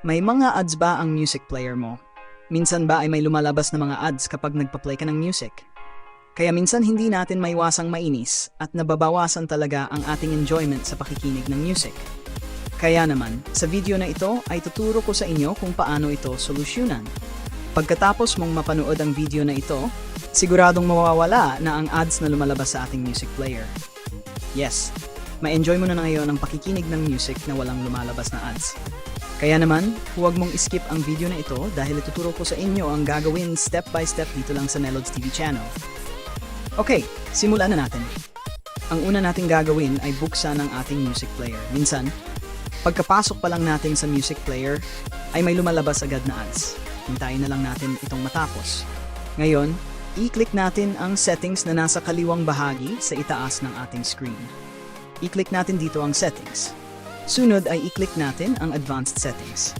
May mga ads ba ang music player mo? Minsan ba ay may lumalabas na mga ads kapag nagpa-play ka ng music? Kaya minsan hindi natin maiwasang mainis at nababawasan talaga ang ating enjoyment sa pakikinig ng music. Kaya naman, sa video na ito ay tuturo ko sa inyo kung paano ito solusyonan. Pagkatapos mong mapanood ang video na ito, siguradong mawawala na ang ads na lumalabas sa ating music player. Yes, ma-enjoy mo na na ngayon ang pakikinig ng music na walang lumalabas na ads. Kaya naman, huwag mong skip ang video na ito dahil ituturo ko sa inyo ang gagawin step by step dito lang sa Nelods TV channel. Okay, simulan na natin. Ang una nating gagawin ay buksan ang ating music player. Minsan, pagkapasok pa lang natin sa music player, ay may lumalabas agad na ads. Hintayin na lang natin itong matapos. Ngayon, i-click natin ang settings na nasa kaliwang bahagi sa itaas ng ating screen. I-click natin dito ang settings. Sunod ay i-click natin ang advanced settings.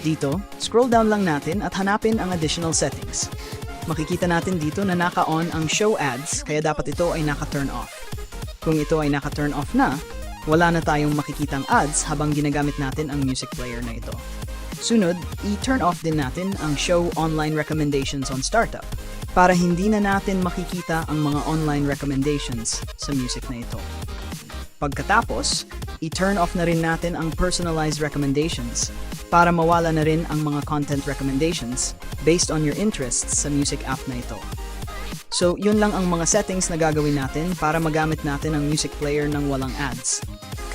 Dito, scroll down lang natin at hanapin ang additional settings. Makikita natin dito na naka-on ang show ads kaya dapat ito ay naka-turn off. Kung ito ay naka-turn off na, wala na tayong makikitang ads habang ginagamit natin ang music player na ito. Sunod, i-turn off din natin ang show online recommendations on startup para hindi na natin makikita ang mga online recommendations sa music na ito. Pagkatapos, i-turn off na rin natin ang personalized recommendations para mawala na rin ang mga content recommendations based on your interests sa music app na ito. So, yun lang ang mga settings na gagawin natin para magamit natin ang music player ng walang ads.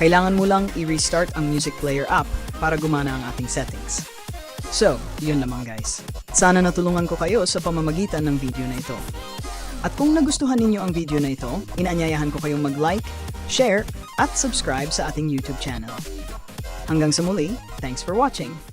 Kailangan mo lang i-restart ang music player app para gumana ang ating settings. So, yun naman guys. Sana natulungan ko kayo sa pamamagitan ng video na ito. At kung nagustuhan ninyo ang video na ito, inaanyayahan ko kayong mag-like, share, at subscribe sa ating YouTube channel. Hanggang sa muli, thanks for watching!